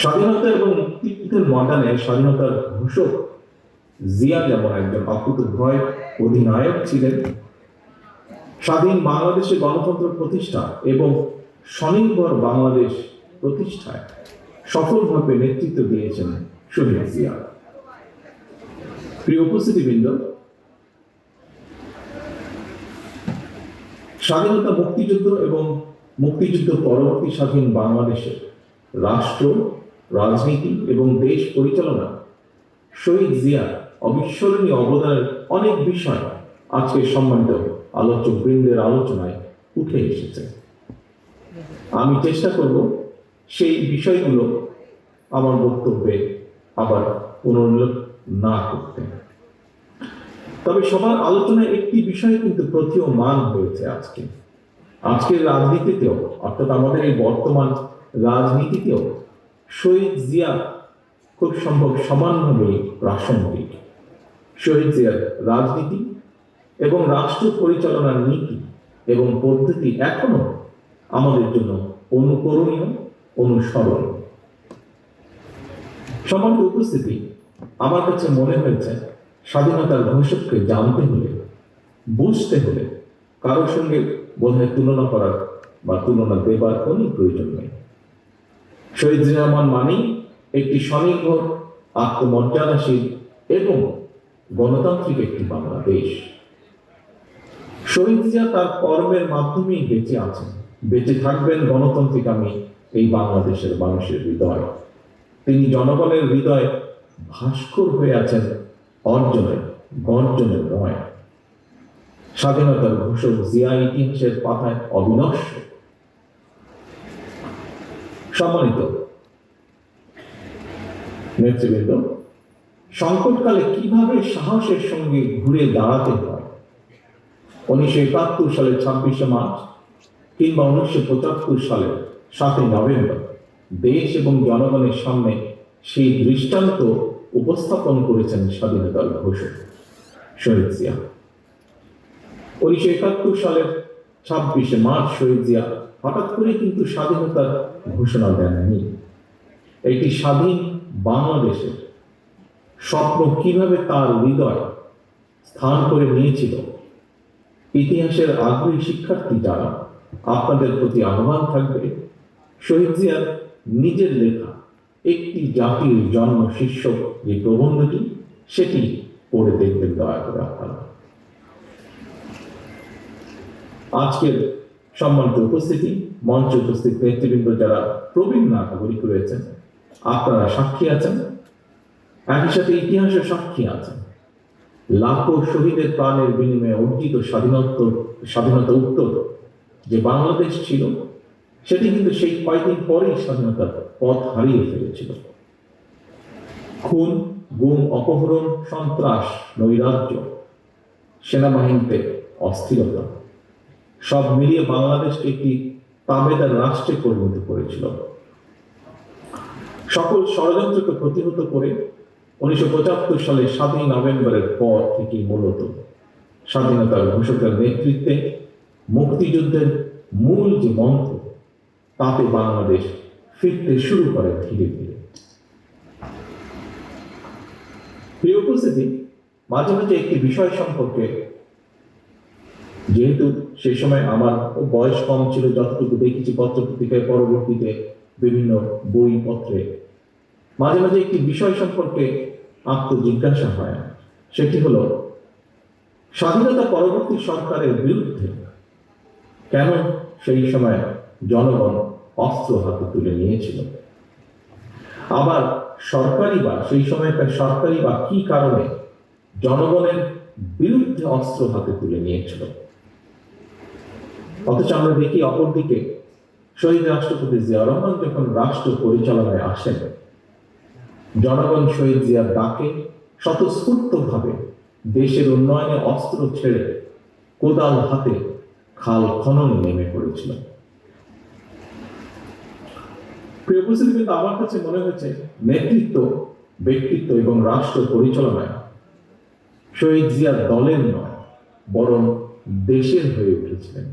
স্বাধীনতা এবং মুক্তিযুদ্ধের ময়দানে স্বাধীনতার ঘোষক জিয়া যেমন একজন অকুতভয় অধিনায়ক ছিলেন। স্বাধীন বাংলাদেশে গণতন্ত্র প্রতিষ্ঠা এবং স্বনির্ভর বাংলাদেশ প্রতিষ্ঠায় সফলভাবে নেতৃত্ব দিয়েছেন শহীদ জিয়া প্রিয় উপস্থিতিবৃন্দ, স্বাধীনতা মুক্তিযুদ্ধ এবং মুক্তিযুদ্ধ পরবর্তী স্বাধীন বাংলাদেশে রাষ্ট্র রাজনীতি এবং দেশ পরিচালনা। শহীদ জিয়া অবিস্মরণীয় অবদানের অনেক বিষয় আজকে সম্মানিত আলোচক বৃন্দের আলোচনায় উঠে এসেছে। আমি চেষ্টা করব সেই বিষয়গুলো আমার বক্তব্যে আবার পুনরুল্লেখ না করতে। তবে সবার আলোচনায় একটি বিষয় কিন্তু প্রতীয়মান হয়েছে আজকে। আজকের রাজনীতিতেও, অর্থাৎ আমাদের এই বর্তমান রাজনীতিতেও শহীদ জিয়া খুব সম্ভব সমানভাবে প্রাসঙ্গিক। শহীদ জিয়ার রাজনীতি এবং রাষ্ট্র পরিচালনার নীতি এবং পদ্ধতি এখনও আমাদের জন্য অনুকরণীয়, অনুসরণ। সম্মানিত উপস্থিতি, আমার কাছে মনে হয়েছে স্বাধীনতার ভবিষ্যৎকে জানতে হলে, বুঝতে হলে কারোর সঙ্গে বোধহয় তুলনা করার বা তুলনা দেবার কোনো প্রয়োজন নেই। শহীদ জিয়ামান মানেই একটি স্বনির্ভর আত্মমর্যাদাশীল এবং গণতান্ত্রিক একটি বাংলাদেশ শহীদ জিয়া তার কর্মের মাধ্যমেই বেঁচে আছেন। বেঁচে থাকবেন গণতান্ত্রিক আমি এই বাংলাদেশের মানুষের হৃদয়। তিনি জনগণের হৃদয় ভাস্কর হয়ে আছেন অর্জনের, গর্জনের নয়। স্বাধীনতার ঘোষক জিয়া ইতিহাসের পাতায় অবিনশ্বর সম্মানিত। নেতৃবৃন্দ, সংকটকালে কীভাবে সাহসের সঙ্গে ঘুরে দাঁড়াতে হয়? উনিশশো একাত্তর সালের ছাব্বিশে মার্চ কিংবা উনিশশো পঁচাত্তর সালের সাতই নভেম্বর দেশ এবং জনগণের সামনে সেই দৃষ্টান্ত উপস্থাপন করেছেন স্বাধীনতার ঘোষক শহীদ জিয়া। উনিশশো একাত্তর সালের ছাব্বিশে মার্চ শহীদ জিয়া হঠাৎ করে কিন্তু স্বাধীনতার ঘোষণা দেননি একটি স্বাধীন বাংলাদেশের স্বপ্ন কীভাবে তার হৃদয় স্থান করে নিয়েছিল, ইতিহাসের আগ্রহী শিক্ষার্থী যারা আপনাদের প্রতি আহ্বান থাকবে, শহীদ জিয়ার নিজের লেখা, একটি জাতির জন্ম শীর্ষক যে প্রবন্ধটি, সেটি পড়ে দেখবেন দয়া করে আপনারা। আজকের সম্মানিত উপস্থিতি, মঞ্চ উপস্থিত নেতৃবৃন্দ যারা প্রবীণ নাগরিক রয়েছেন, আপনারা সাক্ষী আছেন, একই সাথে ইতিহাসের সাক্ষী আছেন। লাখো শহীদের প্রাণের বিনিময়ে অর্জিত স্বাধীনত্ব, স্বাধীনতা উত্তর যে বাংলাদেশ ছিল, সেটি কিন্তু সেই কয়েকদিন পরেই স্বাধীনতার পথ হারিয়ে ফেলেছিল। খুন, গুম, অপহরণ, সন্ত্রাস, নৈরাজ্য, সেনাবাহিনীতে অস্থিরতা। সব মিলিয়ে বাংলাদেশকে একটি তাবেদার রাষ্ট্রে পরিণত করেছিল। সকল ষড়যন্ত্রকে প্রতিহত করে উনিশশো পঁচাত্তর সালে সাতই নভেম্বরের পর থেকে মূলত স্বাধীনতার ঘোষকের নেতৃত্বে মুক্তিযুদ্ধের মূল যে মন্ত্র, তাতে বাংলাদেশ ফিরতে শুরু করে ধীরে ধীরে। প্রিয় উপস্থিতি, মাঝে মাঝে একটি বিষয় সম্পর্কে যেহেতু সেই সময় আমার বয়স কম ছিল, যতটুকু দেখেছি পত্র পত্রিকায় পরবর্তীতে বিভিন্ন বই পত্রে মাঝে মাঝে একটি বিষয় সম্পর্কে আত্মজিজ্ঞাসা হয়। সেটি হলো, স্বাধীনতা পরবর্তী সরকারের বিরুদ্ধে কেন সেই সময় জনগণ অস্ত্র হাতে তুলে নিয়েছিল? আবার সরকারি বা, সেই সময়কার সরকারি বা কি কারণে জনগণের বিরুদ্ধে অস্ত্র হাতে তুলে নিয়েছিল? অথচ আমরা দেখি অপরদিকে শহীদ রাষ্ট্রপতি জিয়া রহমান যখন রাষ্ট্র পরিচালনায় আসেন, জনগণ শহীদ জিয়ার ডাকে স্বতঃস্ফূর্তভাবে দেশের উন্নয়নে অস্ত্র ছেড়ে কোদাল হাতে খাল খননে নেমে পড়েছিল। আমার কাছে মনে হয়েছে নেতৃত্ব, ব্যক্তিত্ব এবং রাষ্ট্র পরিচালনায় শহীদ জিয়া দলের নয়, বরং দেশের হয়ে উঠেছিলেন।